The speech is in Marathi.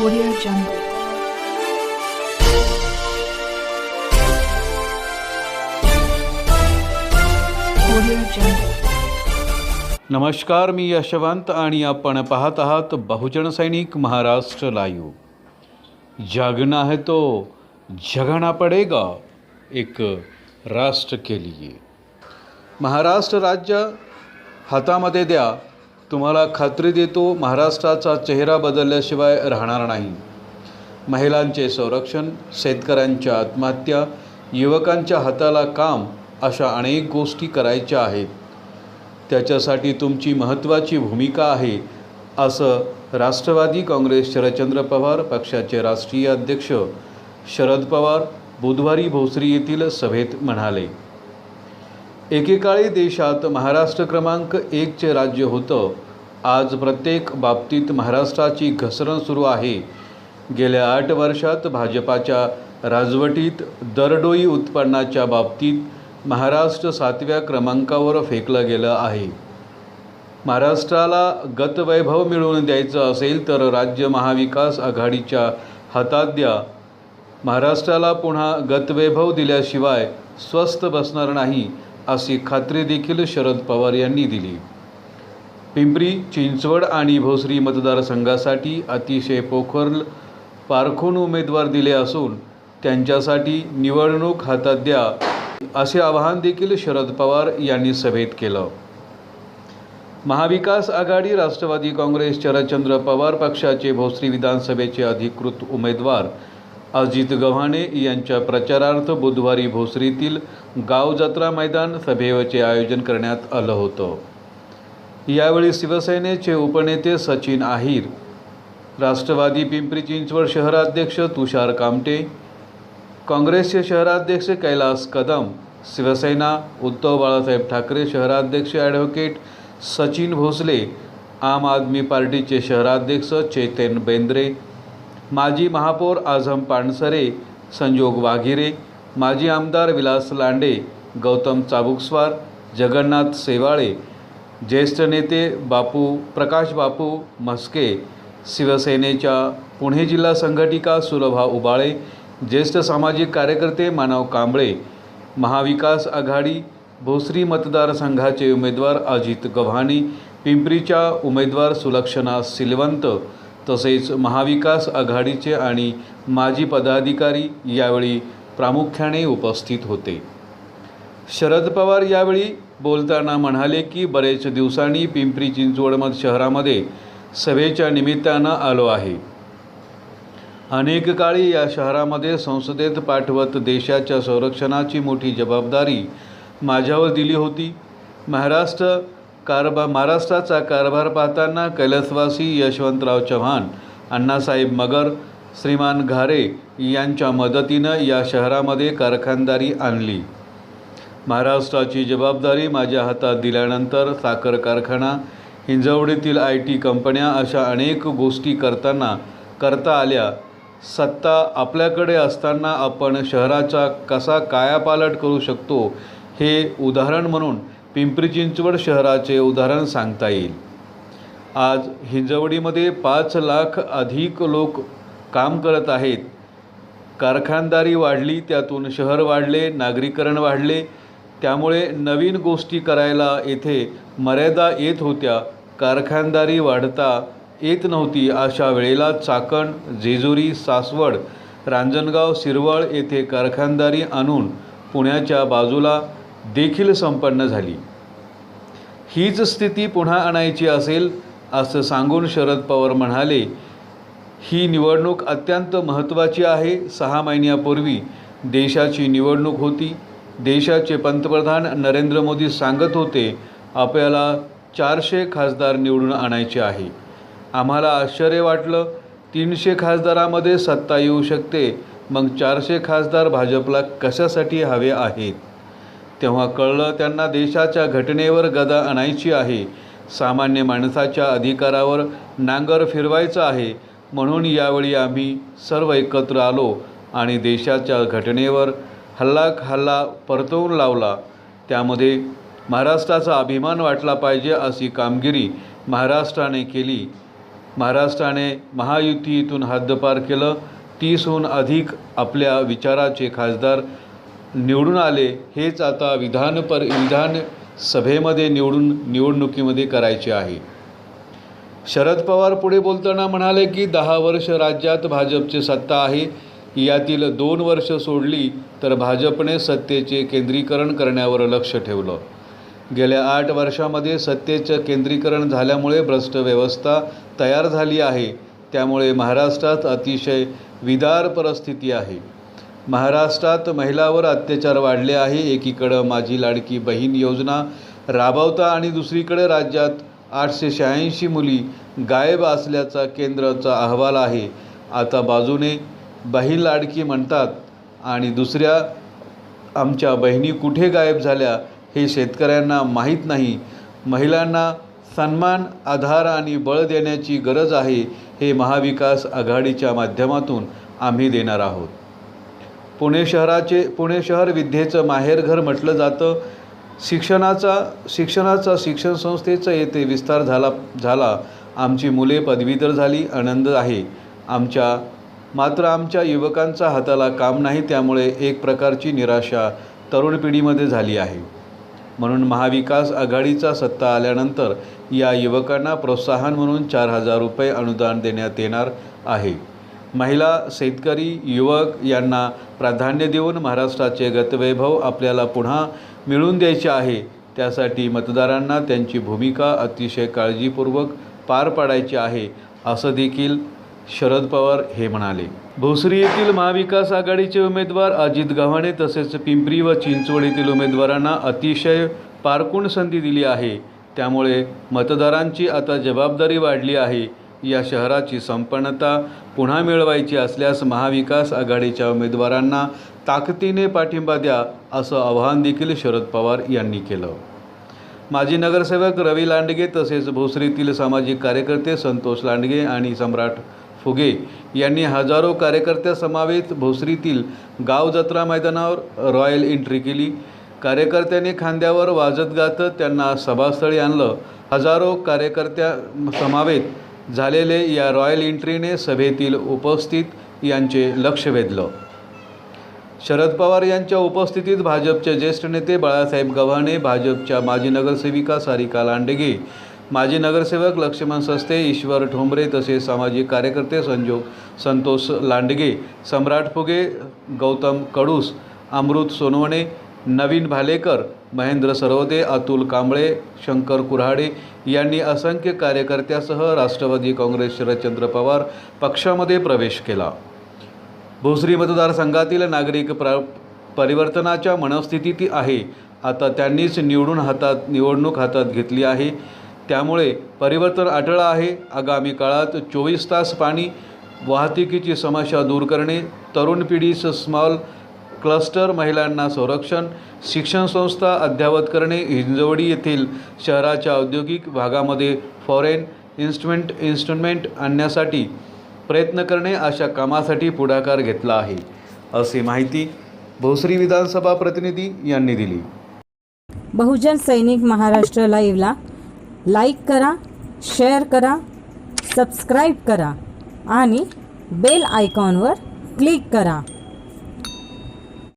Audio Jungle. नमस्कार, मी यशवंत आणि आपण पाहत आहात बहुजन सैनिक महाराष्ट्र लाईव्ह जागना है तो जगाना पडेगा एक राष्ट्र के लिए. महाराष्ट्र राज्य हातामध्ये द्या. तुम्हाला खात्री देतो महाराष्ट्राचा चेहरा बदलल्याशिवाय राहणार नाही. महिलांचे संरक्षण शेतकऱ्यांच्या आत्महत्या युवकांच्या हाताला काम अशा अनेक गोष्टी करायच्या आहेत. त्याच्यासाठी तुमची महत्त्वाची भूमिका आहे असं राष्ट्रवादी काँग्रेस शरदचंद्र पवार पक्षाचे राष्ट्रीय अध्यक्ष शरद पवार बुधवारी भोसरी येथील सभेत म्हणाले. एकेकाळी देशात महाराष्ट्र क्रमांक एकचे राज्य होतं. आज प्रत्येक बाबतीत महाराष्ट्राची घसरण सुरू आहे. गेल्या आठ वर्षात भाजपाच्या राजवटीत दरडोई उत्पन्नाच्या बाबतीत महाराष्ट्र सातव्या क्रमांकावर फेकलं गेलं आहे. महाराष्ट्राला गतवैभव मिळवून द्यायचं असेल तर राज्य महाविकास आघाडीच्या हातात द्या. महाराष्ट्राला पुन्हा गतवैभव दिल्याशिवाय स्वस्त बसणार नाही अशी खात्री देखील शरद पवार यांनी दिली. पिंपरी चिंचवड आणि भोसरी मतदारसंघासाठी अतिशय पोखर पारखून उमेदवार दिले असून त्यांच्यासाठी निवडणूक हातात द्या असे आवाहन देखील शरद पवार यांनी सभेत केलं. महाविकास आघाडी राष्ट्रवादी काँग्रेस शरदचंद्र पवार पक्षाचे भोसरी विधानसभेचे अधिकृत उमेदवार अजित गव्हाणे यांच्या प्रचारार्थ बुधवारी भोसरीतील गाव जत्रा मैदान सभेचे आयोजन करण्यात आलं होतं. यावेळी शिवसेनेचे उपनेते सचिन आहिर राष्ट्रवादी पिंपरी चिंचवड शहराध्यक्ष तुषार कामटे काँग्रेसचे शहराध्यक्ष कैलास कदम शिवसेना उद्धव बाळासाहेब ठाकरे शहराध्यक्ष ॲडव्होकेट सचिन भोसले आम आदमी पार्टीचे शहराध्यक्ष चेतन बेंद्रे माजी महापौर आझम पानसरे संजोग वाघिरे माजी आमदार विलास लांडे गौतम चाबुकस्वार जगन्नाथ सेवाळे ज्येष्ठ नेते बापू प्रकाश बापू म्हस्के शिवसेनेच्या पुणे जिल्हा संघटिका सुलभा उबाळे ज्येष्ठ सामाजिक कार्यकर्ते मानव कांबळे महाविकास आघाडी भोसरी मतदारसंघाचे उमेदवार अजित गव्हाणी पिंपरीच्या उमेदवार सुलक्षणा सिलवंत तसेच महाविकास आघाडीचे आणि माजी पदाधिकारी यावेळी प्रामुख्याने उपस्थित होते. शरद पवार यावेळी बोलताना म्हणाले की बरेच दिवसांनी पिंपरी चिंचवड शहरामध्ये सभेच्या निमित्तानं आलो आहे. अनेक काळी या शहरामध्ये संसदेत पाठवत देशाच्या संरक्षणाची मोठी जबाबदारी माझ्यावर दिली होती. महाराष्ट्र कारभार महाराष्ट्राचा कारभार पाहताना कैलासवासी यशवंतराव चव्हाण अण्णासाहेब मगर श्रीमान घारे यांच्या मदतीनं या शहरामध्ये कारखानदारी आणली. महाराष्ट्राची जबाबदारी माझ्या हातात दिल्यानंतर साखर कारखाना हिंजवडीतील आय टी कंपन्या अशा अनेक गोष्टी करताना करता आल्या. सत्ता आपल्याकडे असताना आपण शहराचा कसा कायापालट करू शकतो हे उदाहरण म्हणून पिंपरी चिंचवड शहराचे उदाहरण सांगता येईल. आज हिंजवडीमध्ये पाच लाख अधिक लोक काम करत आहेत. कारखानदारी वाढली त्यातून शहर वाढले नागरीकरण वाढले. त्यामुळे नवीन गोष्टी करायला येथे मर्यादा येत होत्या. कारखानदारी वाढता येत नव्हती अशा वेळेला चाकण जेजुरी सासवड रांजणगाव शिरवळ येथे कारखानदारी आणून पुण्याच्या बाजूला देखील संपन्न झाली. हीच स्थिती पुन्हा आणायची असेल असं सांगून शरद पवार म्हणाले ही निवडणूक अत्यंत महत्त्वाची आहे. सहा महिन्यापूर्वी देशाची निवडणूक होती. देशाचे पंतप्रधान नरेंद्र मोदी सांगत होते आपल्याला चारशे खासदार निवडून आणायचे आहे. आम्हाला आश्चर्य वाटलं. तीनशे खासदारामध्ये सत्ता येऊ शकते. मग चारशे खासदार भाजपला कशासाठी हवे आहेत? तेव्हा कळलं त्यांना देशाच्या घटनेवर गदा आणायची आहे. सामान्य माणसाच्या अधिकारावर नांगर फिरवायचं आहे. म्हणून यावेळी आम्ही सर्व एकत्र आलो आणि देशाच्या घटनेवर हल्ला हल्ला परतवून लावला. त्यामध्ये महाराष्ट्राचा अभिमान वाटला पाहिजे अशी कामगिरी महाराष्ट्राने केली. महाराष्ट्राने महायुतीतून हद्दपार केलं. तीसहून अधिक आपल्या विचाराचे खासदार निवडून आले हेच आता विधान पर विधान सभेमध्ये निवडून निवडणुकीमध्ये करायचे आहे. शरद पवार पुढे बोलताना म्हणाले की दहा वर्ष राज्यात भाजपची सत्ता आहे. यातील दोन वर्ष सोडली तर भाजपने सत्तेचे केंद्रीकरण करण्यावर लक्ष ठेवलं. गेल्या आठ वर्षामध्ये सत्तेचं केंद्रीकरण झाल्यामुळे भ्रष्ट व्यवस्था तयार झाली आहे. त्यामुळे महाराष्ट्रात अतिशय विदार परिस्थिती आहे. महाराष्ट्रात महिलावर अत्याचार वाढले आहे. एकीकडं माझी लाडकी बहीण योजना राबवता आणि दुसरीकडे राज्यात आठशे शहाऐंशी मुली गायब असल्याचा केंद्राचा अहवाल आहे. आता बाजूने बहीण लाडकी म्हणतात आणि दुसऱ्या आमच्या बहिणी कुठे गायब झाल्या हे शेतकऱ्यांना माहीत नाही. महिलांना सन्मान आधार आणि बळ देण्याची गरज आहे हे महाविकास आघाडीच्या माध्यमातून आम्ही देणार आहोत. पुणे शहराचे पुणे शहर विद्येचं माहेरघर म्हटलं जातं. शिक्षणाचा शिक्षणाचा शिक्षण संस्थेचा येथे विस्तार झाला झाला. आमची मुले पदवीधर झाली आनंद आहे. आमच्या मात्र आमच्या युवकांचा हाताला काम नाही त्यामुळे एक प्रकारची निराशा तरुण पिढीमध्ये झाली आहे. म्हणून महाविकास आघाडीचा सत्ता आल्यानंतर या युवकांना प्रोत्साहन म्हणून चार हजार रुपये अनुदान देण्यात येणार आहे. महिला शेतकरी युवक यांना प्राधान्य देऊन महाराष्ट्राचे गतवैभव आपल्याला पुन्हा मिळवून द्यायचे आहे. त्यासाठी मतदारांना त्यांची भूमिका अतिशय काळजीपूर्वक पार पाडायची आहे असं देखील शरद पवार हे म्हणाले. भोसरी येथील महाविकास आघाडीचे उमेदवार अजित गव्हाणे तसेच पिंपरी व चिंचवड येथील उमेदवारांना अतिशय पारकून संधी दिली आहे. त्यामुळे मतदारांची आता जबाबदारी वाढली आहे. या शहराची संपन्नता पुन्हा मिळवायची असल्यास महाविकास आघाडीच्या उमेदवारांना ताकदीने पाठिंबा द्या असं आवाहन देखील शरद पवार यांनी केलं. माजी नगरसेवक रवी लांडगे तसेच भोसरीतील सामाजिक कार्यकर्ते संतोष लांडगे आणि सम्राट फुगे यांनी हजारो कार्यकर्त्यासमावेत भोसरीतील गाव जत्रा मैदानावर रॉयल एंट्री केली. कार्यकर्त्यांनी खांद्यावर वाजत गातत त्यांना सभास्थळी आणलं. हजारो कार्यकर्त्या समावेत झालेले या रॉयल एंट्रीने सभेतील उपस्थित यांचे लक्ष वेधलं. शरद पवार यांच्या उपस्थितीत भाजपचे ज्येष्ठ नेते बाळासाहेब गव्हाणे भाजपच्या माजी नगरसेविका सारिका लांडगे माजी नगरसेवक लक्ष्मण सस्ते ईश्वर ठोंबरे तसेच सामाजिक कार्यकर्ते संजोग संतोष लांडगे सम्राट फुगे गौतम कडूस अमृत सोनवणे नवीन भालेकर महेंद्र सरवदे अतुल कांबळे शंकर कुऱ्हाडे यांनी असंख्य कार्यकर्त्यासह राष्ट्रवादी काँग्रेस शरदचंद्र पवार पक्षामध्ये प्रवेश केला. भोसरी मतदारसंघातील नागरिक प्र परिवर्तनाच्या मनस्थितीत आहे. आता त्यांनीच निवडून हातात निवडणूक हातात घेतली आहे. त्यामुळे परिवर्तन अटळ आहे. आगामी काळात चोवीस तास पाणी वाहतुकीची समस्या दूर करणे तरुण पिढीस स्मॉल क्लस्टर महिलांना संरक्षण शिक्षण संस्था अद्ययावत करणे हिंजवडी येथील शहराच्या औद्योगिक भागामध्ये फॉरेन इन्स्ट्रुमेंट इन्स्ट्रुमेंट आणण्यासाठी प्रयत्न करणे अशा कामासाठी पुढाकार घेतला आहे. अशी माहिती भोसरी विधानसभा प्रतिनिधी यांनी दिली. बहुजन सैनिक महाराष्ट्र लाईव्हला लाईक करा शेअर करा सबस्क्राईब करा आणि बेल आयकॉनवर क्लिक करा.